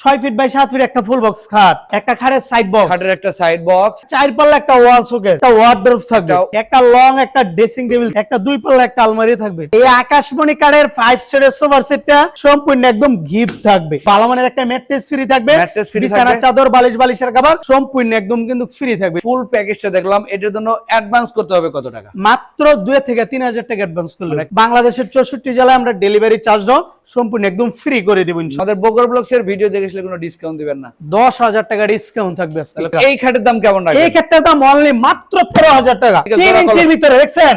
ছয় feet by সাত feet একটা ফুল বক্স খাট একটা খাটের সাইড বক্স খাটের একটা সাইড বক্স চার পাল্লা একটা ওয়াল শোকেস একটা ওয়ার্ডরোব থাকবে একটা- লং একটা ড্রেসিং টেবিল একটা দুই পাল্লা একটা আলমারি থাকবে। এই আকাশমণি কার্ডের ফাইভ স্টারের সোফার সেটটা সম্পূর্ণ একদম গিফট থাকবে। পালামানের একটা ম্যাট্রেস ফ্রি থাকবে free বিছানার থাকবে। চাদর বালিশ বালিশের কভার সম্পূর্ণ একদম কিন্তু ফ্রি থাকবে। ফুল প্যাকেজটা দেখলাম এটার জন্য অ্যাডভান্স করতে হবে কত টাকা? মাত্র দুই থেকে তিন হাজার টাকা অ্যাডভান্স করলে। মানে- বাংলাদেশের চৌষট্টি জেলায় আমরা ডেলিভারি চার্জও সম্পূর্ণ একদম ফ্রি করে দেবো ইনশাআল্লাহ। আমাদের বগর ব্লগস এর ভিডিও দেখেছিলে কোনো ডিসকাউন্ট দিবেন না। দশ হাজার টাকা ডিসকাউন্ট থাকবে এই খাটের দাম কেমন এই ক্ষেত্রে দাম অনলি মাত্র তেরো হাজার টাকা। ঠিক তিন ইঞ্চির ভিতরে দেখছেন?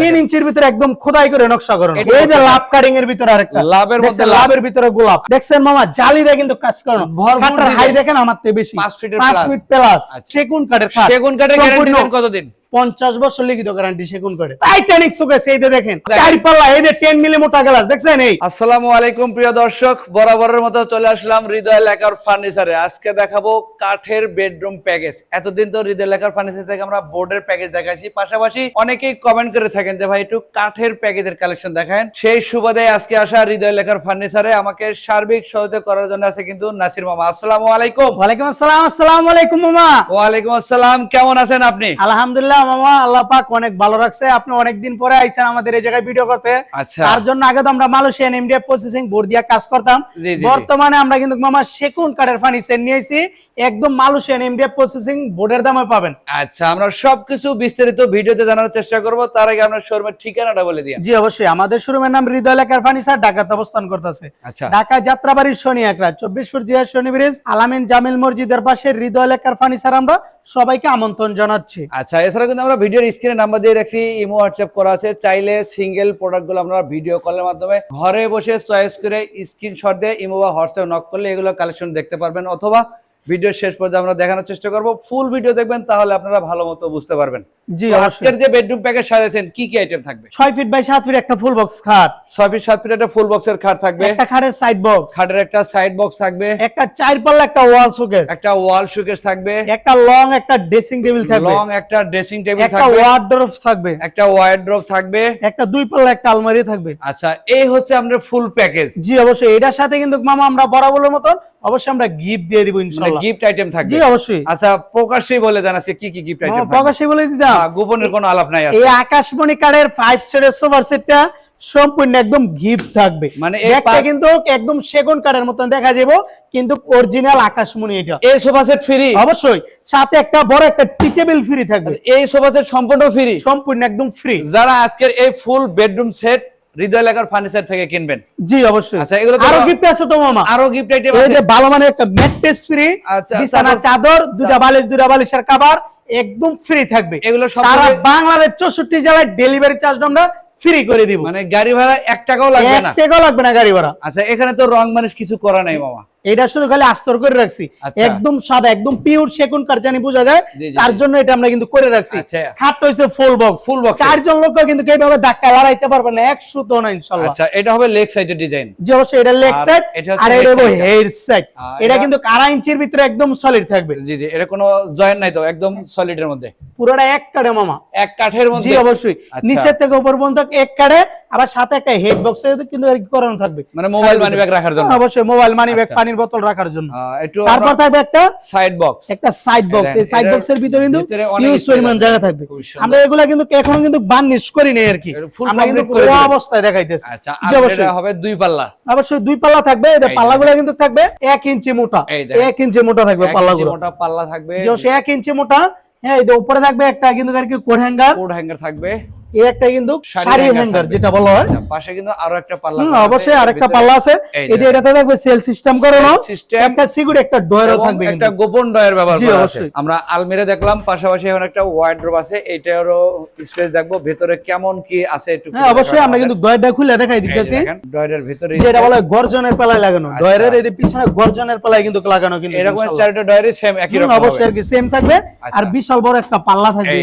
তিন ইঞ্চির ভিতরে একদম খোদাই করে নকশা করানো। এই যে লাভ কাটিং এর ভিতরে আরেকটা। লাভের মধ্যে লাভের ভিতরে গোলাপ। দেখছেন মামা? জালিদা কিন্তু কাজ করানো। খাটটার হাই দেখেন আমার থেকে বেশি। পাঁচ। ফিট প্লাস আচ্ছা। সেগুন কাঠের খাট। সেগুন কাঠের গ্যারান্টি কতদিন? পঞ্চাশ বছর লিখিত গ্যারান্টি সেগুন কাঠের টাইটানিক এই দেখেন দেখেন। চার পাল্লা এই যে টেন মিলি মোটা গ্লাস দেখছেন এই? আসসালামু আলাইকুম প্রিয় দর্শক। বরাবরের মতো চলে আসলাম হৃদয় লেখার ফার্নিচারে আজকে দেখাবো কাঠের বেডরুম প্যাকেজ এতদিন তো হৃদয় লেখার ফার্নিচার থেকে আমরা বোর্ডের প্যাকেজ দেখাইছি। পাশাপাশি অনেকেই কমেন্ট করে থাকেন যে ভাই একটু কাঠের প্যাকেজের কালেকশন দেখেন। সেই সুবাদে আজকে আসা হৃদয় লেখার ফার্নিচারে আমাকে সার্বিক সহায়তা করার জন্য আছে কিন্তু নাসির মামা। আসসালামু আলাইকুম। ওয়ালাইকুম আসসালাম আসসালামু আলাইকুম মামা। ওয়ালাইকুম আসসালাম। কেমন আছেন আপনি? আলহামদুলিল্লাহ মামা আল্লাহ পাক অনেক ভালো রাখছে। আপনি অনেকদিন পরে আইছেন আমাদের এই জায়গায় ভিডিও করতে। আচ্ছা। তার জন্য আগে তো আমরা মালয়েশিয়ান এমডিএফ প্রসেসিং বোর্ড দিয়ে কাজ করতাম। বর্তমানে আমরা কিন্তু মামা সেকুন কাঠের ফার্নিচার নিয়েছি একদম মালয়েশিয়ান এমডিএফ প্রসেসিং বোর্ডের দামে পাবেন। আচ্ছা আমরা সবকিছু বিস্তারিত ভিডিওতে জানার চেষ্টা করব। তার আগে আপনার শোরুমের ঠিকানাটা বলে দিন। জি অবশ্যই। আমাদের শোরুমের নাম হৃদয় লেখার ফার্নিচার ঢাকাতে অবস্থান করতেছে। আচ্ছা। ঢাকা যাত্রাবাড়ির শনি একরা চব্বিশ ফুট জিয়া শনি ব্রিজ আলামিন জামিল মসজিদের পাশে হৃদয় লেখার ফার্নিচার আমরা সবাইকে আমন্ত্রণ জানাচ্ছি। আচ্ছা এছাড়া কিন্তু আমরা ভিডিওর স্ক্রিনে নাম্বার দিয়ে রাখছি, ইমো হোয়াটসঅ্যাপ করা আছে। চাইলে সিঙ্গেল প্রোডাক্টগুলো আপনারা ভিডিও কলের মাধ্যমে ঘরে বসে চয়েস করে স্ক্রিনশট দিয়ে ইমো বা হোয়াটসঅ্যাপ নক করলে এগুলো কালেকশন দেখতে পারবেন। অথবা ভিডিওর শেষ পর্যন্ত আমরা দেখানোর চেষ্টা করব। ফুল ভিডিও দেখবেন তাহলে আপনারা ভালো মতো বুঝতে পারবেন। জি আজকের যে বেডরুম প্যাকেজ সাজাচ্ছেন কি কি আইটেম থাকবে? ছয় ফিট বাই সাত ফিট একটা ফুল বক্স খাট। ছয় ফিট সাত ফিট একটা ফুল বক্সের খাট থাকবে। একটা খাটের সাইড বক্স খাটের একটা সাইড বক্স থাকবে। একটা চার পাল্লা একটা ওয়াল শোকেস একটা ওয়াল শোকেস থাকবে। একটা লং একটা ড্রেসিং টেবিল থাকবে। লং একটা ড্রেসিং টেবিল থাকবে একটা থাকবে। ওয়ার্ডরোব থাকবে। একটা ওয়ার্ড্রোব থাকবে। একটা দুই পাল্লা একটা আলমারি থাকবে। আচ্ছা এই হচ্ছে আমাদের ফুল প্যাকেজ জি অবশ্যই। এটার সাথে কিন্তু মামা আমরা বরাবরের মতন অবশ্যই আমরা গিফট দিয়ে দিব মানে ইনশাআল্লাহ। গিফট আইটেম থাকবে। জি অবশ্যই। আচ্ছা প্রকাশ্যই বলে দেন আজকে কি কি গিফট আইটেম প্রকাশ্যে বলে দিতাম গোপনের কোনো আলাপ নাই আছে এই আকাশমণি কার্ডের ফাইভ স্টারের সোফার সেটটা সম্পূর্ণ একদম গিফট থাকবে। মানে পা- কিন্তু একদম সেগুন কার্ডের মতন দেখা যাব কিন্তু অরিজিনাল আকাশমণি এটা। এই সোফা সেট ফ্রি অবশ্যই। সাথে একটা বড় একটা টি টেবিল ফ্রি থাকবে। এই সোফা সেট সম্পূর্ণ ফ্রি সম্পূর্ণ একদম ফ্রি যারা আজকের এই ফুল বেডরুম সেট হৃদয় লেখার ফার্নিচার থেকে কিনবেন। জি অবশ্যই। আচ্ছা, এগুলো আরও গিফট আছে তো মামা। আরও গিফট আইটেম এই আছে। যে ভালো মানে একটা ম্যাট্রেস ফ্রি বিছানা চাদর দুটা বালিশ দুটা বালিশের কভার একদম ফ্রি থাকবে। এগুলো সারা বাংলাদেশ চৌষট্টি জেলায় ডেলিভারি চার্জ আমরা ফ্রি করে দিব। মানে গাড়ি ভাড়া এক টাকাও লাগবে না। টাকাও লাগবে না গাড়ি ভাড়া। আচ্ছা এখানে তো রং মানুষ কিছু করা নাই মামা। এটা শুধু খালি আস্তর করে রাখছি। আচ্ছা। একদম সাদা একদম পিওর সেকুন কারজানি বোঝা যায়। জি, জি, তার জন্য এটা আমরা কিন্তু করে রাখছি। আচ্ছা। খাট হইছে ফুল বক্স box এর। চারজন লোক কিন্তু এইভাবে ধাক্কা লড়াইতে পারবে না এক সুতো না ইনশাল্লাহ। আচ্ছা এটা হবে লেগ সাইডের ডিজাইন যে অবশ্যই এটা লেগ সাইড আর এটা side হেড সাইড এটা কিন্তু আড়াই ইঞ্চির ভিতরে একদম সলিড থাকবে। জি জি এটা কোনো জয়েন্ট নাই তো একদম সলিডের মধ্যে। পুরোটা এক কাটে মামা। এক কাঠের মধ্যে? জি অবশ্যই। আচ্ছা। নিচের থেকে উপর পর্যন্ত এক কাটে আবার সাথে একটা হেড বক্স কিন্তু করানো থাকবে। মানে মোবাইল মানি ব্যাগ রাখার জন্য। অবশ্যই মোবাইল মানি ব্যাগ আচ্ছা। পানির বোতল রাখার জন্য। তারপর থাকবে একটা সাইড বক্স একটা সাইড বক্স এই সাইড এটার বক্সের ভিতরে কিন্তু ইউজ পরিমাণ জায়গা থাকবে। আমরা এগুলা কিন্তু এখনও কিন্তু বার্নিশ করি নাই আর কি। আমরা কিন্তু পুরো অবস্থায় দেখাইতেছি। আচ্ছা আর এটা হবে দুই পাল্লা। অবশ্যই দুই পাল্লা থাকবে। এই পাল্লাগুলো কিন্তু থাকবে এক ইঞ্চি মোটা। এই দেখেন। এক ইঞ্চি মোটা থাকবে পাল্লাগুলো। মোটা পাল্লা থাকবে। যে অবশ্যই এক ইঞ্চি মোটা। হ্যাঁ এই উপরে থাকবে একটা কিন্তু আর কি কোড হ্যাঙ্গার। কোড হ্যাঙ্গার থাকবে। এই একটা কিন্তু শাড়ি হ্যাঙ্গার যেটা বলা হয়। আচ্ছা, পাশে কিন্তু আরও একটা পাল্লা অবশ্যই আরেকটা পাল্লা আছে। যে। এটাতে থাকবে সেল সিস্টেম করানো। একটা একটা ডয়ারও থাকবে একটা গোপন ডয়ের ব্যবহার করা আছে। আমরা আলমিরা দেখলাম পাশাপাশি এখন একটা ওয়ার্ড্রোব আছে। এইটারও স্পেস দেখব। ভেতরে কেমন কি আছে একটু হ্যাঁ অবশ্যই আমরা কিন্তু ডয়ারটা খুলে দেখাই দিতেছি। ডয়ের ভিতরে যেটা বলা হয় গর্জনের পালায় লাগানো। আচ্ছা। ডয়ারের এই পিছনে গর্জনের পালায় কিন্তু লাগানো কিন্তু এরকম চারটা ডয়ারই সেম একই রকম অবশ্যই আর কি সেম থাকবে। আচ্ছা। আর বিশাল বড় একটা পাল্লা থাকবে।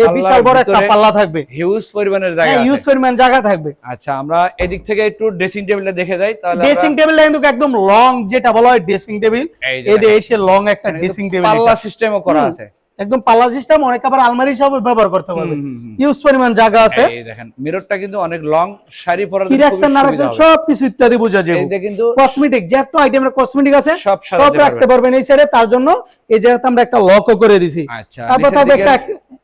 এই বিশাল বড় একটা পাল্লা থাকবে। হিউজ পরিমাণের জায়গা হ্যাঁ ইউজ পরিমাণ জায়গা থাকবে। আচ্ছা আমরা এদিক থেকে একটু ড্রেসিং টেবিলটা দেখে যাই তাহলে ড্রেসিং টেবিলটা কিন্তু একদম লং যেটা বলা হয় ড্রেসিং টেবিল এই যে। এসে লং একটা ড্রেসিং টেবিল পাল্লা সিস্টেমও করা আছে। একদম পাল্লা সিস্টেম অনেক আবার আলমারি হিসাবে ব্যবহার করতে পারবে। ইউজ পরিমাণ জায়গা আছে। এই দেখেন মিররটা কিন্তু অনেক লং শাড়ি পরার কি রাখছেন না রাখছেন সব কিছু ইত্যাদি বোঝা যাবে। এইটা কিন্তু কসমেটিক যত আইটেমের কসমেটিক আছে সব সব রাখতে পারবেন এই সাইডে তার জন্য এই জায়গাতে আমরা একটা লকও করে দিছি। আচ্ছা তারপর নিচের একটা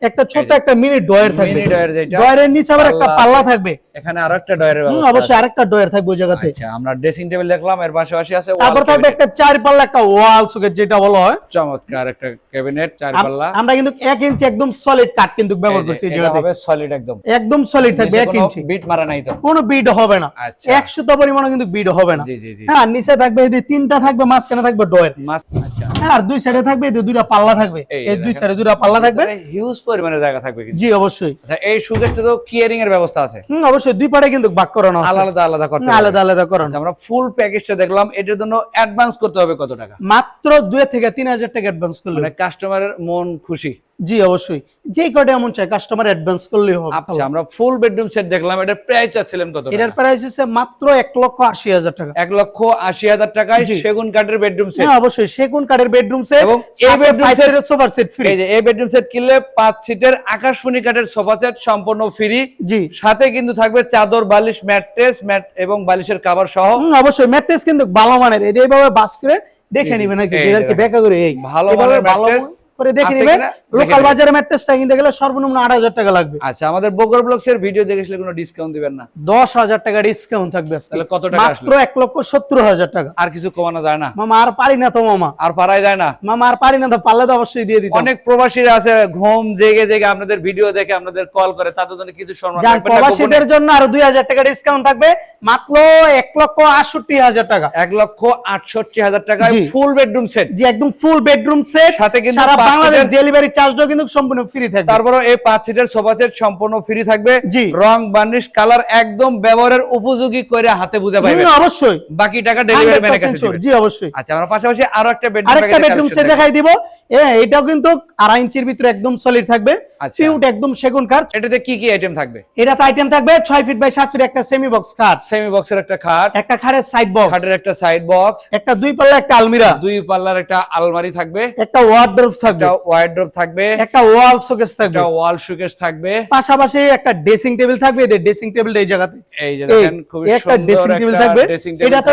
একটা যে, একটা মিনি ডয়ার থাকবে। mini drawer যেটা, ডয়ারের নিচে আবার একটা পাল্লা পাল্লা থাকবে। এখানে আরও একটা ডয়ারের ব্যবস্থা অবশ্যই আরেকটা ডয়ার থাকবে ওই জায়গাতে। আচ্ছা আমরা ড্রেসিং টেবিল দেখলাম এর পাশাপাশি আছে তারপর থাকবে একটা চার পাল্লা একটা ওয়াল সুকেট যেটা বলা হয়। চমৎকার একটা ক্যাবিনেট চার আম- আমরা কিন্তু এক ইঞ্চি একদম সলিড কিন্তু ব্যবহার করছি এই জায়গাতে। হবে সলিড একদম। একদম সলিড থাকবে ইঞ্চি। বিট মারা নাই তো। কোনো বিড হবে না। আচ্ছা। তো পরিমাণে কিন্তু বিড হবে না। জি জি জি। হ্যাঁ নিচে থাকবে এই তিনটা থাকবে মাঝখানে থাকবে ডয়ের। আচ্ছা। হ্যাঁ আর দুই সাইডে থাকবে এই দুইটা পাল্লা থাকবে। এই দুই সাইডে দুইটা পাল্লা থাকবে। হিউজ পরিমাণে জায়গা থাকবে জি অবশ্যই। আচ্ছা এই সুকেশটা তো কিয়ারিং এর ব্যবস্থা আছে। হুম অবশ্যই। দুই পাড়ে কিন্তু বাক করানো আছে। আলাদা আলাদা করতে আলাদা আলাদা করানো। আমরা ফুল প্যাকেজটা দেখলাম। এটার জন্য অ্যাডভান্স করতে হবে কত টাকা? মাত্র দুই থেকে তিন হাজার টাকা অ্যাডভান্স করলে কাস্টমারের মন খুশি? জি অবশ্যই। যেই কটে এমন চাই কাস্টমার অ্যাডভান্স করলেই হবে। আচ্ছা আমরা ফুল বেডরুম সেট দেখলাম এটার প্রাইস চাচ্ছিলেন কত এটার প্রাইস হচ্ছে মাত্র এক লক্ষ আশি হাজার টাকা। এক লক্ষ আশি হাজার টাকায় সেগুন কাঠের বেডরুম সেট হ্যাঁ অবশ্যই সেগুন কাঠের বেডরুম সেট এবং এই bedroom set- সোফার সেট ফ্রি এই যে এই বেডরুম সেট কিনলে পাঁচ সিটের আকাশমণি কাঠের সোফা সেট সম্পূর্ণ ফ্রি জি। সাথে কিন্তু থাকবে চাদর বালিশ ম্যাট্রেস ম্যাট এবং বালিশের কাভার সহ। হুম, অবশ্যই ম্যাট্রেস কিন্তু ভালো মানের। এই যে এইভাবে বাস করে দেখে। নিবেন নাকি? বেকা করে এই? ভালো মানের mattress করে দেখে আছে নিবেন। দেখে লোকাল। বাজারে ম্যাট্রেসটা কিনতে গেলে সর্বনিম্ন আট হাজার টাকা লাগবে। আচ্ছা আমাদের বগর ব্লগস এর ভিডিও দেখেছিলে কোনো ডিসকাউন্ট দিবেন না। দশ হাজার টাকা ডিসকাউন্ট থাকবে তাহলে কত টাকা মাত্র এক লক্ষ সত্তর হাজার টাকা। আর কিছু কমানো যায় না? মামা আর পারি না তো মামা। আর পারাই যায় না? মামা আর পারি না তো পারলে তো অবশ্যই দিয়ে দিতাম। অনেক প্রবাসীরা আছে ঘুম জেগে জেগে আপনাদের ভিডিও দেখে আপনাদের কল করে তাদের জন্য কিছু সম্মান প্রবাসীদের জন্য আরও দুই হাজার টাকা ডিসকাউন্ট থাকবে। মাত্র এক লক্ষ আটষট্টি হাজার টাকা। এক লক্ষ আটষট্টি হাজার টাকায় জি। ফুল বেডরুম সেট জি একদম ফুল বেডরুম সেট সাথে কিন্তু বাংলাদেশ ডেলিভারি চার্জও কিন্তু সম্পূর্ণ ফ্রি থাকবে। তারপরে এই পাঁচ সিটের সোফা সেট সম্পূর্ণ ফ্রি থাকবে। জি। রং বার্নিশ কালার একদম ব্যবহারের উপযোগী করে হাতে বুঝে পাইবেন। হুম, অবশ্যই। বাকি টাকা ডেলিভারি ম্যানের কাছে জি অবশ্যই। আচ্ছা আমরা পাশাপাশি আরও একটা বেডরুম আরেকটা বেডরুম সেট দেখাই দিব। এটাও কিন্তু আড়াই ইঞ্চির ভিতরে একদম সলিড থাকবে। আচ্ছা। একদম সেগুন কাঠ এটাতে কি কি আইটেম থাকবে? এটাতে আইটেম থাকবে ছয় ফিট বাই সাত ফিট একটা সেমি বক্স খাট সেমি বক্সের একটা খাট একটা খাটের সাইড বক্স খাটের একটা সাইড বক্স একটা দুই পাল্লা একটা আলমিরা। দুই পাল্লার একটা আলমারি থাকবে। একটা ওয়ার্ডরোব থাকবে। একটা ওয়াইড্রোপ থাকবে। একটা ওয়াল শোকেস থাকবে। একটা ওয়াল শোকেস থাকবে। পাশাপাশি একটা ড্রেসিং টেবিল থাকবে এদের ড্রেসিং টেবিলটা এই জায়গাতে। এই যে দেখেন একটা ড্রেসিং টেবিল থাকবে।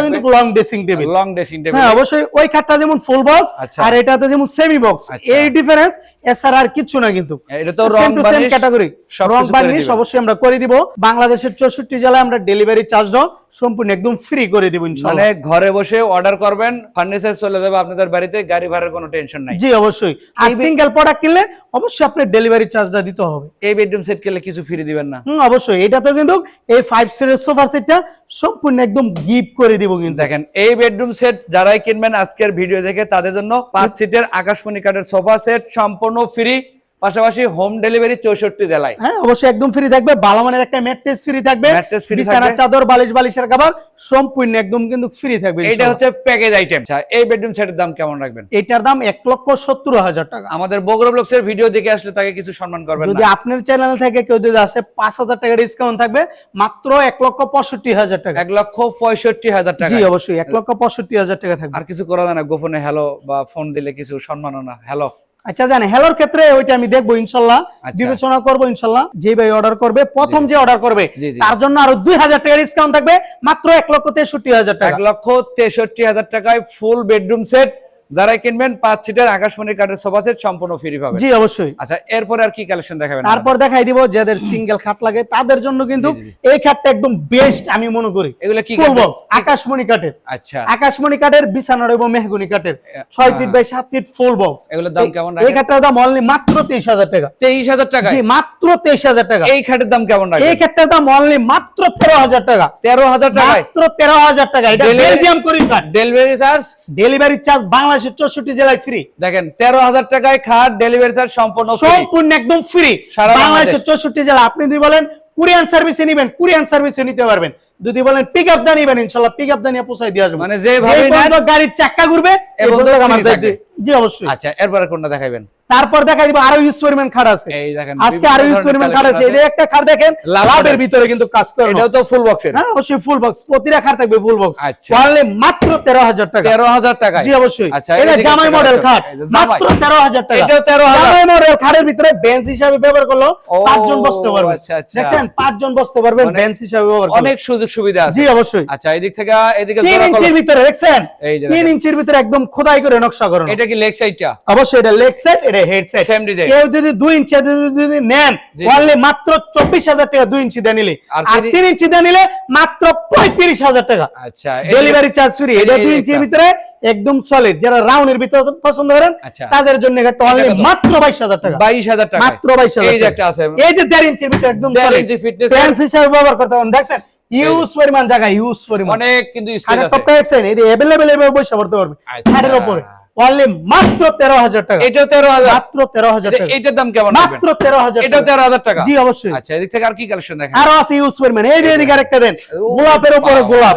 কিন্তু long dressing table long dressing table হ্যাঁ অবশ্যই ওই খাটটা যেমন ফুল বক্স আচ্ছা। আর এটাতে যেমন সেমি বক্স আচ্ছা। এই ডিফারেন্স এছাড়া আর কিছু না কিন্তু। এটা তো রং বার্নিশ ক্যাটাগরি রং বার্নিশ অবশ্যই আমরা করে দিব। বাংলাদেশের চৌষট্টি জেলায় আমরা ডেলিভারি চার্জও সম্পূর্ণ একদম ফ্রি করে দিব মানে ঘরে বসে অর্ডার করবেন ফার্নিচার চলে যাবে আপনাদের বাড়িতে গাড়ি ভাড়ার কোনো টেনশন নাই। জি অবশ্যই। আর এই সিঙ্গেল প্রোডাক্ট কিনলে অবশ্যই আপনার ডেলিভারি চার্জটা দিতে হবে। এই বেডরুম সেট কিনলে কিছু ফ্রি দিবেন না। হুম অবশ্যই। এটা তো কিন্তু এই ফাইভ সিটের সোফা সেটটা সম্পূর্ণ একদম গিফট করে দিব কিন্তু। দেখেন এই বেডরুম সেট যারাই কিনবেন আজকের ভিডিও দেখে তাদের জন্য পাঁচ সিটের আকাশমণি কাঠের সোফা সেট সম্পূর্ণ ফ্রি পাশাপাশি হোম ডেলিভারি চৌষট্টি জেলায়। হ্যাঁ অবশ্যই একদম ফ্রি থাকবে। ভালো মানের একটা ম্যাট্রেস ফ্রি থাকবে। Free বিছানার থাকবে। চাদর বালিশ বালিশের খাবার সম্পূর্ণ একদম কিন্তু ফ্রি থাকবে ইনশাআল্লাহ। হচ্ছে প্যাকেজ আইটেম এই বেডরুম সেটের দাম কেমন রাখবেন? এটার দাম এক লক্ষ সত্তর হাজার টাকা। আমাদের বগুড়া ব্লগস এর ভিডিও দেখে আসলে তাকে কিছু সম্মান করবেন যদি আপনার চ্যানেল থেকে কেউ যদি আসে পাঁচ হাজার টাকা ডিসকাউন্ট থাকবে মাত্র এক লক্ষ পঁয়ষট্টি হাজার টাকা। এক লক্ষ পঁয়ষট্টি হাজার টাকা। জি অবশ্যই এক লক্ষ পঁয়ষট্টি হাজার টাকা থাকবে। আর কিছু করা যায় না গোপনে হ্যালো বা ফোন দিলে কিছু সম্মাননা হ্যালো আচ্ছা জানে হেলোর ক্ষেত্রে ওইটা আমি দেখব ইনশাল্লাহ আচ্ছা। বিবেচনা করব ইনশাল্লাহ যে ভাই অর্ডার করবে প্রথম যে অর্ডার করবে। তার জন্য আরও দুই হাজার টাকা ডিসকাউন্ট থাকবে মাত্র এক লক্ষ তেষট্টি হাজার টাকা এক টাকা লক্ষ তেষট্টি হাজার টাকায় ফুল বেডরুম সেট যারা কিনবেন পাঁচ সিটের আকাশমণি কাঠের সোফা সেট সম্পূর্ণ ফ্রি পাবেন। জি অবশ্যই। আচ্ছা এরপরে আর কি কালেকশন দেখাবেন? তারপর দেখাই দিব যাদের সিঙ্গেল খাট লাগে তাদের জন্য কিন্তু এই খাটটা একদম বেস্ট আমি মনে করি। এগুলো কি? বক্স আকাশমণি কাঠের। আচ্ছা। আকাশমণি কাঠের বিছানার এবং মেহগুনি কাঠের। ছয় ফিট বাই সাত ফিট ফুল বক্স এগুলোর দাম কেমন এই খাটটার দাম অনলি মাত্র তেইশ হাজার টাকা। তেইশ হাজার টাকা জি মাত্র তেইশ হাজার টাকা। এই খাটের দাম কেমন এই রাখেন খাটটার দাম অনলি মাত্র তেরো হাজার টাকা। তেরো হাজার টাকায়? মাত্র তেরো হাজার টাকা। এটা বেলজিয়াম করি কাঠ। ডেলিভারি চার্জ ডেলিভারি চার্জ বাংলাদেশের চৌষট্টি জেলায় ফ্রি দেখেন তেরো হাজার টাকায় খাট ডেলিভারি চার্জ সম্পূর্ণ সম্পূর্ণ একদম ফ্রি সারা বাংলাদেশের চৌষট্টি জেলা আপনি যদি বলেন কুরিয়ান সার্ভিসে নিবেন কুরিয়ান সার্ভিসে নিতে পারবেন। যদি বলেন পিক আপ দা নিবেন ইনশাল্লাহ পিক আপ দা নিয়ে পৌঁছাই দিয়ে যাবে মানে যেভাবে গাড়ির চাক্কা ঘুরবে এ এই পর্যন্ত পর্যন্ত free আমার থাকবে। জি অবশ্যই। আচ্ছা এরপরে কোনটা দেখাবেন তারপর দেখা দিব আরও এক্সপেরিমেন্ট খাট আছে। এই দেখেন, আজকে আরও এক্সপেরিমেন্ট খাট আছে। এই যে একটা খাট দেখেন লাভের ভিতরে কিন্তু কাজ করে এটাও তো ফুল বক্সের হ্যাঁ অবশ্যই ফুল বক্স প্রতিটা খাট থাকবে ফুল বক্স। পারলে মাত্র তেরো হাজার টাকা। তেরো হাজার টাকায়। জি অবশ্যই। আচ্ছা এটা জামাই মডেল খাট। এই। মাত্র তেরো হাজার টাকা। এটাও 13,000 জামাই মডেল খাটের ভিতরে বেঞ্চ হিসাবে ব্যবহার করল পাঁচজন বসতে পারবে। আচ্ছা, আচ্ছা। দেখছেন? পাঁচজন বসতে পারবেন বেঞ্চ হিসাবে ব্যবহার অনেক সুযোগ সুবিধা আছে। জি অবশ্যই। আচ্ছা এদিক থেকে এদিকে তিন জোড়া ইঞ্চির ভিতরে দেখছেন? এই যে তিন ইঞ্চির ভিতরে একদম খোদাই করে নকশা করানো। এটা কি লেগ সাইডটা অবশ্যই এটা লেগ সেট এটা হেড সেট Same design। কেউ যদি দুই ইঞ্চি যদি- নেন অনলি মাত্র চব্বিশ হাজার টাকা দুই ইঞ্চি দিয়ে নিলে। আর আর তিন- তিন ইঞ্চি দিয়ে নিলে মাত্র পঁয়ত্রিশ হাজার টাকা। আচ্ছা ডেলিভারি চার্জ ফ্রি এটা যে দুই ইঞ্চির ভিতরে একদম সলিড যারা রাউন্ডের ভিতরে পছন্দ করেন আচ্ছা। তাদের জন্য এটা অনলি মাত্র বাইশ হাজার টাকা। বাইশ হাজার টাকা। মাত্র বাইশ হাজার এই যে একটা আছে। এই যে দেড় ইঞ্চির ভিতরে একদম সলিড ফ্যান্স হিসাবে ব্যবহার করতে পারেন। দেখছেন? ইউজ পরিমাণ জায়গা ইউজ পরিমাণ। অনেক কিন্তু স্পেস আছে। টপটা দেখছেন? এই অ্যাভেলেবেল এভাবে বসে পড়তে পারবে। আচ্ছা। খাটের উপরে। অনলি মাত্র তেরো হাজার টাকা। এটাও তেরো হাজার। মাত্র তেরো হাজার টাকা। এটার দাম কেমন মাত্র তেরো হাজার এটাও তেরো হাজার টাকা? জি অবশ্যই। আচ্ছা এদিক থেকে আর কি কালেকশন দেখেন? আরও আছে ইউজ এই যে এদিকে আরেকটা দেন। গোলাপের উপরে গোলাপ।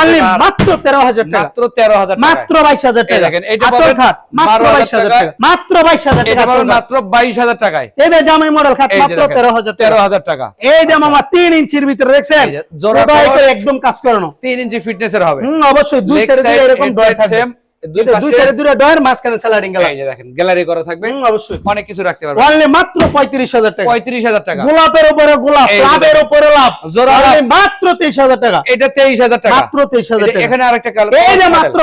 অনলি মাত্র তেরো হাজার টাকা। মাত্র টাকা। মাত্র বাইশ হাজার এই টাকা। দেখেন, এটা আঁচল খাট। মাত্র 12,000 বাইশ হাজার টাকা। মাত্র বাইশ হাজার এটা টাকা পাবেন মাত্র বাইশ হাজার টাকায়। এই যে জামাই মডেল খাট মাত্র টাকা। এই যে মামা ইঞ্চির ভিতরে দেখছেন? জোড়া একদম কাজ করানো। তিন ইঞ্চি ফিটনেসের হবে। হুম অবশ্যই দুই সাইডে এরকম ডয়ার থাকবে। দুই এই যে দুই পাশে- সাইডে দুটো ডয়ার মাঝখানে স্যালাডিং গেলা দেখেন গ্যালারি করা থাকবে। অবশ্যই। অনেক কিছু রাখতে পারবে অনলি মাত্র পঁয়ত্রিশ হাজার টাকা। টাকা। গোলাপের উপরে গোলাপ লাভের উপরে লাভ। জোড়া মাত্র তেইশ হাজার টাকা। এটা টাকা। মাত্র টাকা। এখানে আরেকটা এই যে মাত্র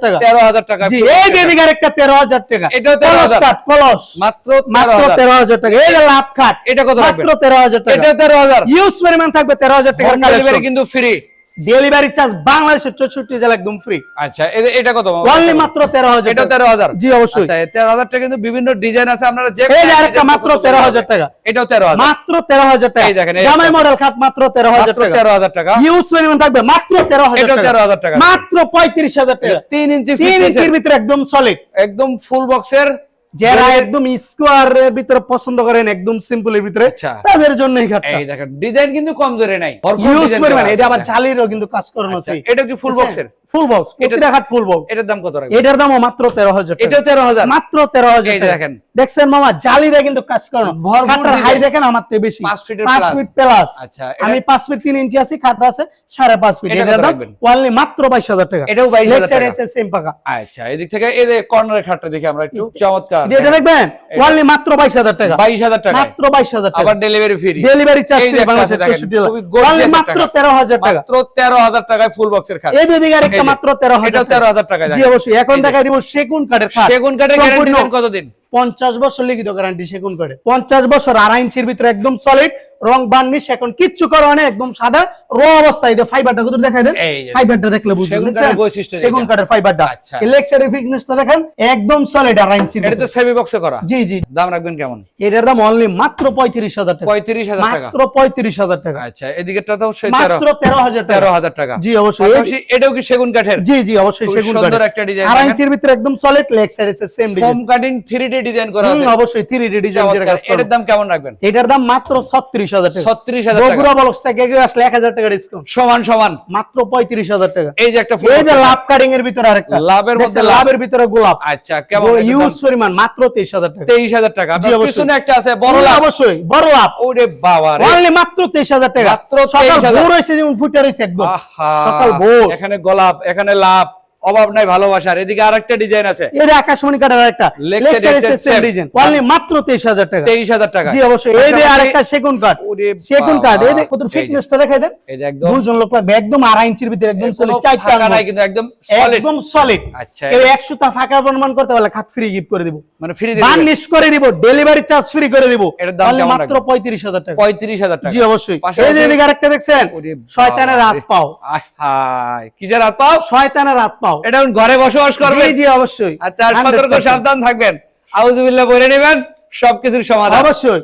টাকা। তেরো হাজার টাকা। জি এই যে এদিকে আরেকটা তেরো হাজার টাকা। এটাও 13,000 কলস কলস মাত্র মাত্র তেরো হাজার। তেরো হাজার টাকা। এই যে লাভ খাট এটা কত মাত্র রাখবেন তেরো হাজার টাকা। এটা তেরো হাজার। ইউজ পরিমাণ থাকবে তেরো হাজার টাকা কিন্তু ফ্রি ডেলিভারি চার্জ বাংলাদেশের চৌষট্টি জেলা একদম ফ্রি আচ্ছা এটা কত? অনলি মাত্র তেরো হাজার এটা টাকা। তেরো হাজার। জি অবশ্যই। আচ্ছা তেরো হাজার টাকা কিন্তু বিভিন্ন ডিজাইন আছে আপনারা যে আরেকটা মাত্র তেরো হাজার। টাকা। এটাও তেরো হাজার। মাত্র তেরো হাজার টাকা। এই দেখেন, জামাই মডেল খাট মাত্র তেরো হাজার টাকা। তেরো হাজার টাকা। ইউজ পরিমাণ থাকবে মাত্র তেরো হাজার টাকা। 13,000 টাকা। মাত্র পঁয়ত্রিশ হাজার টাকা। তিন ইঞ্চি তিন ইঞ্চির ভিতরে একদম সলিড একদম ফুল বক্সের যারা একদম স্কোয়ার ভিতরে পছন্দ করেন একদম সিম্পলের ভিতরে আচ্ছা। তাদের জন্য এই খাটটা এই দেখেন ডিজাইন কিন্তু কমজোরে নাই। ইউজ পরিমাণ এটা আবার চালিরও কিন্তু কাজ করানো আচ্ছা, আছে। এটা কি ফুল বক্সের ফুল বক্স প্রতিটা খাট ফুল বক্স এটার দাম কত রাখবেন? এটার দামও মাত্র তেরো হাজার এটাও তেরো হাজার? মাত্র তেরো হাজার এই যে টাকা। দেখেন। দেখছেন মামা জালিরা কিন্তু কাজ ভরপুর খাটটার হাই দেখেন আমার থেকে বেশি। পাঁচ ফিটের পাঁচ plus। ফিট প্লাস আচ্ছা, আমি পাঁচ ফিট তিন ইঞ্চি আছি খাটটা আছে সাড়ে পাঁচ ফিট। এটা এটার দাম অনলি মাত্র বাইশ হাজার টাকা। এটাও 22,000 টাকা। এসে same পাকা। আচ্ছা এদিক থেকে এই যে কর্নারের খাটটা দেখি আমরা একটু। চমৎকার। এটা দেখবেন? অনলি মাত্র বাইশ হাজার টাকা। বাইশ হাজার টাকা মাত্র বাইশ হাজার টাকা। আবার ডেলিভারি ফ্রি ডেলিভারি চার্জ আছে দেখেন, খুবই gorgeous মাত্র খাট। তেরো হাজার টাকা। মাত্র তেরো হাজার টাকায় ফুল বক্সের খাট। এই দিকে আরেকটা মাত্র তেরো হাজার তেরো হাজার টাকা জি অবশ্যই। এখন দেখা দিব সেগুন কাঠের সেগুন কাঠের কতদিন? পঞ্চাশ বছর লিখিত গ্যারান্টি সেগুন কাঠে পঞ্চাশ বছর আড়াই ইঞ্চির ভিতরে একদম সলিড রং বার্নিশ এখন কিচ্ছু করা হয় একদম সাদা র অবস্থায় ফাইবারটা কত দেখাই দেন? ফাইবারটা দেখলে বুঝবেন সেগুন কাঠের ফাইবারটা। লেগ ফিটনেসটা দেখেন একদম সলিড আড়াই ইঞ্চির এটা তো। সেমি বক্সে করা। জি জি। দাম রাখবেন কেমন? এটার দাম অনলি মাত্র পঁয়ত্রিশ হাজার টাকা। পঁয়ত্রিশ হাজার টাকা। মাত্র পঁয়ত্রিশ হাজার টাকা। আচ্ছা এদিকেরটা তো সেই মাত্র তেরো হাজার টাকা। তেরো হাজার টাকা। জি অবশ্যই। এটাও কি সেগুন কাঠের? জি জি অবশ্যই সেগুন সুন্দর কাঠের। একটা ডিজাইন আড়াই ইঞ্চির ভিতরে একদম সলিড লেগ সাইড এসে same design cutting three D design করা আছে। অবশ্যই থ্রি ডি ডিজাইন চমৎকার। এটার দাম কেমন রাখবেন? এটার দাম মাত্র ছত্রিশ হাজার টাকা। ছত্রিশ হাজার টাকা। বগুড়া বলক্স থেকে কেউ আসলে এক হাজার টাকা ডিসকাউন্ট সমান সমান। মাত্র পঁয়ত্রিশ হাজার টাকা। এই যে একটা এই যে লাভ কাটিং এর ভিতরে আরেকটা। লাভের মধ্যে লাভের ভিতরে গোলাপ। আচ্ছা কেমন ইউজ পরিমাণ মাত্র তেইশ হাজার টাকা। তেইশ হাজার টাকা। আপনার পিছনে একটা আছে বড় লাভ। অবশ্যই বড় লাভ। ওরে বাবা রে। অনলি মাত্র টাকা। মাত্র সকাল 23,000 ভোর হয়েছে যেমন ফুটে রয়েছে একদম। সকাল ভোর। এখানে গোলাপ এখানে লাভ। অভাব নাই ভালোবাসার। এদিকে আরেকটা ডিজাইন আছে। এই যে আকাশমণি কাটার আরেকটা। ডিজাইন অনলি মাত্র তেইশ হাজার টাকা। তেইশ হাজার টাকা। জি অবশ্যই। এই যে আরেকটা সেগুন ওরে সেগুন কাঠ। এই যে কত ফিটনেসটা দেখাই দেন। এই যে একদম দুজন লোক লাগবে একদম আড়াই ইঞ্চির ভিতরে একদম সলিড চারটা নাই কিন্তু একদম সলিড একদম সলিড আচ্ছা। কেউ এক সুতা ফাঁকা প্রমাণ করতে পারলে খাট ফ্রি গিফট করে দিব। মানে ফ্রি দিয়ে বার্নিশ করে দিব ডেলিভারি চার্জ ফ্রি করে দিব। এটার দাম কেমন মাত্র রাখবেন? পঁয়ত্রিশ হাজার টাকা। পঁয়ত্রিশ হাজার টাকা। জি অবশ্যই। এই যে এদিকে আরেকটা দেখছেন। শয়তানের হাত পাও। হায়, কিসের হাত পাও? শয়তানের হাত পাও। এটা এখন ঘরে বসবাস করবে। জি অবশ্যই। আচ্ছা আর 100% সতর্ক সাবধান থাকবেন। আউজুবিল্লাহ বলে নেবেন। সবকিছুর সমাধান। অবশ্যই।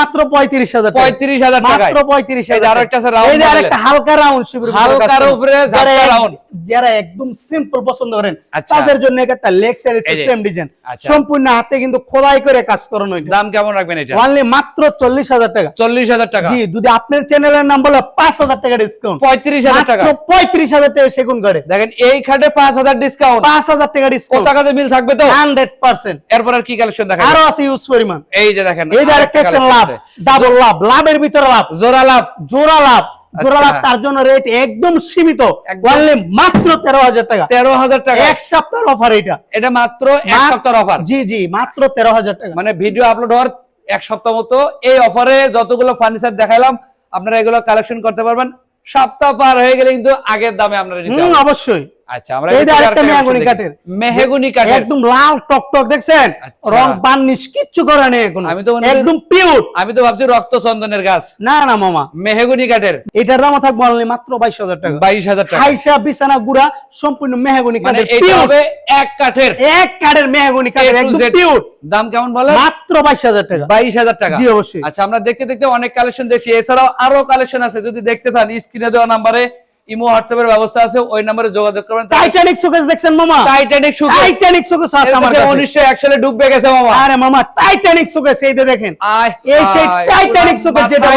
মাত্র পঁয়ত্রিশ হাজার টাকা। পঁয়ত্রিশ হাজার মাত্র পঁয়ত্রিশ এই যে হাজার আরও একটা এই যে আরেকটা হালকা রাউন্ড শিবির হালকার উপরে যারা ঝাপটা এক- যারা একদম সিম্পল পছন্দ করেন আচ্ছা। তাদের জন্য একটা লেগ সিস্টেম ডিজাইন আচ্ছা। সম্পূর্ণ হাতে কিন্তু খোদাই করে কাজ করানো এটা। দাম কেমন রাখবেন এটা? অনলি মাত্র চল্লিশ হাজার টাকা। চল্লিশ হাজার টাকা। জি যদি আপনার চ্যানেলের নাম বলে পাঁচ হাজার টাকা ডিসকাউন্ট পঁয়ত্রিশ হাজার টাকা। পঁয়ত্রিশ হাজার টাকা সেগুন করে। দেখেন এই খাটে পাঁচ হাজার ডিসকাউন্ট পাঁচ হাজার টাকা ও ডিসকাউন্ট টাকাতে মিল থাকবে তো? হান্ড্রেড পার্সেন্ট এরপর আর কি কালেকশন দেখা আরও আছে ইউজ পরিমাণ। এই যে দেখেন এই যে আরেকটা আরেকটা লাভ ডাবল লাভ লাভের ভিতরে লাভ। জোড়া লাভ। জোড়া লাভ জোড়া লাভ আচ্ছা। তার জন্য রেট একদম সীমিত। অনলি মাত্র তেরো হাজার টাকা। তেরো হাজার টাকা। এক সপ্তাহের অফার এটা এটা মাত্র এক সপ্তাহ অফার জি জি মাত্র তেরো হাজার টাকা। মানে ভিডিও আপলোড হওয়ার এক সপ্তাহ মতো এই অফারে যতগুলো ফার্নিচার দেখালাম আপনারা এগুলো কালেকশন করতে পারবেন। সপ্তাহ পার হয়ে গেলে কিন্তু আগের দামে আপনারা। অবশ্যই। আচ্ছা আমরা এই আরেকটা আরেকটা মেহগনি কাঠের। মেহগনি কাঠের। একদম লাল টক টক দেখছেন। রং বার্নিশ কিচ্ছু করে নেই এখন। আমি তো একদম পিওর আমি তো ভাবছি রক্ত চন্দনের গাছ। না না মামা। মেহগনি কাঠের। এটার দাম থাকবে অনলি মাত্র বাইশ হাজার টাকা। বাইশ হাজার টাকা। হাইসা বিছানা গুড়া সম্পূর্ণ মেহগনি মানে কাঠের এটা হবে এক কাঠের। এক কাঠের মেহগনি কাঠের একদম পিওর দাম কেমন বলে মাত্র বাইশ হাজার টাকা। বাইশ হাজার টাকা। জি অবশ্যই। আচ্ছা আমরা দেখতে দেখতে অনেক কালেকশন দেখছি। এছাড়াও আরও কালেকশন আছে। যদি দেখতে চান স্ক্রিনে দেওয়া নাম্বারে ইমো হোয়াটসঅ্যাপের ব্যবস্থা আছে ওই নাম্বারে যোগাযোগ করবেন। টাইটানিক শোকেস দেখছেন মামা? টাইটানিক সুখে টাইটানিক শোকেস আছে আমার কাছে। উনিশশো এক সালে ডুববে গেছে মামা। আরে মামা টাইটানিক শোকেস এই দেখেন। এই সেই টাইটানিক শোকেস যেটা।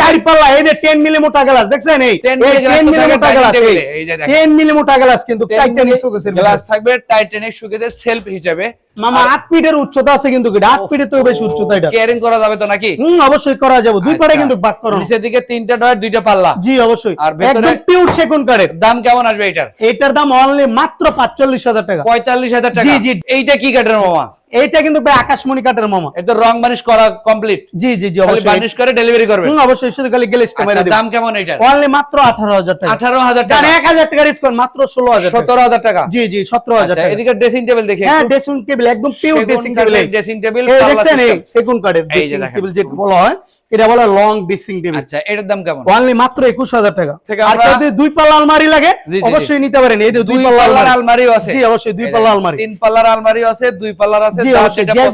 চার পাল্লা এই যে 10 মিলি মোটা গ্লাস দেখছেন এই? 10 মিলি glass 10 তো মিলি থাকে মোটা গ্লাস এই যে দেখেন। 10 মিলি মোটা গ্লাস কিন্তু টাইটানিক শোকেসের গ্লাস থাকবে টাইটানিক সুখেতে সেলফ হিসেবে। মামা 8 ফিটের উচ্চতা আছে কিন্তু 8 ফিটের তো বেশি উচ্চতা এটা। কেয়ারিং করা যাবে তো নাকি? হুম অবশ্যই করা যাবে। দুই পারে আচ্ছা। কিন্তু বাক করো নিচের দিকে তিনটা ডয়ার দুইটা পাল্লা। জি অবশ্যই। আর ভেতরে- একদম পিওর সেগুন কাঠের দাম কেমন আসবে এটার? এটার দাম অনলি মাত্র 45000 টাকা। পঁয়তাল্লিশ হাজার টাকা? জি, জি। এইটা কি কাঠের মামা? এইটা কিন্তু ভাই আকাশমণি কাঠের মামা। এটা রং বানিশ করা কমপ্লিট জি জি জি অবশ্যই। বানিশ করে ডেলিভারি করবে। হুম, অবশ্যই শুধু খালি গ্লেজটা মেরে আচ্ছা, দাম কেমন এটা অনলি মাত্র 18000 টাকা। আঠারো হাজার জান টাকা। 1000 টাকা ডিসকাউন্ট মাত্র 16000 টাকা। সতেরো হাজার টাকা। জি জি 17000 আচ্ছা, টাকা। এদিকে ড্রেসিং টেবিল দেখি হ্যাঁ ড্রেসিং টেবিল একদম pure dressing table dressing table দেখছেন সেগুন কাঠের ড্রেসিং টেবিল যেটা বলা হয় এটা বলে লং ড্রেসিং টেবিল আচ্ছা এটার দাম কেমন? অনলি মাত্র 21000 টাকা। আর যদি দুই পাল্লা আলমারি লাগে। অবশ্যই নিতে পারেন। এই যে দুই দুই পাল্লা পাল্লার আলমারি। আলমারিও আছে। জি অবশ্যই দুই পাল্লা আলমারি। তিন পাল্লার আলমারিও আছে দুই পাল্লার আছে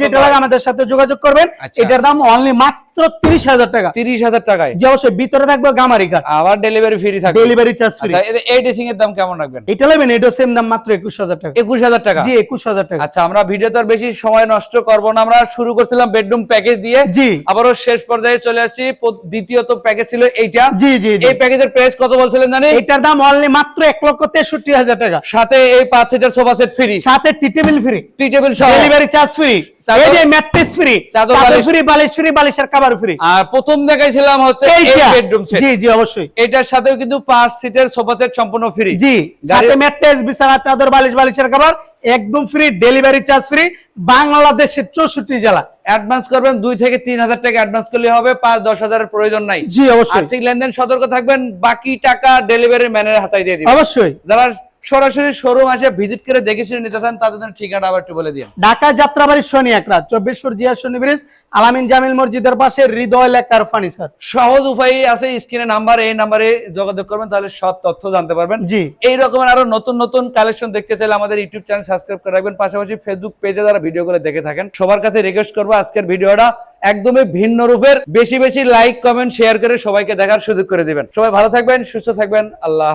যেটা লাগে আমাদের সাথে যোগাযোগ করবেন। আচ্ছা। এটার দাম অনলি মাত্র 30000 টাকা। তিরিশ হাজার টাকায়। যে অবশ্যই ভিতরে থাকবে গামারি কাঠ আবার ডেলিভারি ফ্রি থাকবে। ডেলিভারি চার্জ ফ্রি এই ড্রেসিং এর দাম কেমন রাখবেন? এটা নেবেন এটা সেম দাম মাত্র 21000 টাকা। একুশ হাজার টাকা? জি 21000 টাকা। আচ্ছা আমরা ভিডিও তো বেশি সময় নষ্ট করব না। আমরা শুরু করছিলাম বেডরুম প্যাকেজ দিয়ে। জি। আবারও শেষ পর্যায়ে চলে আসছি। দ্বিতীয়ত প্যাকেজ ছিল এইটা। জি জি এই প্যাকেজের প্রাইস কত বলছিলেন জানি এটার দাম অনলি মাত্র এক লক্ষ তেষট্টি হাজার টাকা। সাথে এই পাঁচ সিটার সোফা সেট ফ্রি সাথে tea table free tea table সহ। ডেলিভারি চার্জ ফ্রি এই যে ম্যাট্রেস ফ্রি চাদর চাদর বালিশ- ফ্রি বালিশ ফ্রি বালিশের কভার ফ্রি আর প্রথম দেখাইছিলাম হচ্ছে এই বেডরুম সেট জি জি অবশ্যই। এটার সাথেও কিন্তু পাঁচ সিটের সোফা সেট সম্পূর্ণ ফ্রি জি সাথে ম্যাট্রেস বিছানা চাদর বালিশ বালিশের কভার একদম ফ্রি ডেলিভারি চার্জ ফ্রি বাংলাদেশের চৌষট্টি জেলা। অ্যাডভান্স করবেন দুই থেকে তিন হাজার টাকা অ্যাডভান্স করলে হবে পাঁচ দশ হাজারের প্রয়োজন নাই। জি অবশ্যই। আর্থিক লেনদেন সতর্ক থাকবেন বাকি টাকা ডেলিভারি ম্যানের হাতায় দিয়ে দিবেন। অবশ্যই। যারা সরাসরি শোরুম আসে ভিজিট করে দেখে শুনে নিতে চান তাদের জন্য ঠিকানা আবার একটু বলে দিন ঢাকা যাত্রাবাড়ি শনি একরা চব্বিশপুর জিয়া শনি ব্রিজ আলামিন জামিল মসজিদের পাশে হৃদয় ফার্নিচার সহজ উপায় আছে স্ক্রিনে নাম্বার এই নাম্বারে যোগাযোগ করবেন তাহলে সব তথ্য জানতে পারবেন। জি। এই রকমের আরও নতুন নতুন কালেকশন দেখতে চাইলে আমাদের ইউটিউব চ্যানেল সাবস্ক্রাইব করে রাখবেন পাশাপাশি ফেসবুক পেজে যারা ভিডিওগুলো দেখে থাকেন সবার কাছে রিকোয়েস্ট করব আজকের ভিডিওটা একদমই ভিন্ন রূপের। বেশি বেশি লাইক কমেন্ট শেয়ার করে সবাইকে দেখার সুযোগ করে দিবেন। সবাই ভালো থাকবেন সুস্থ থাকবেন আল্লাহ।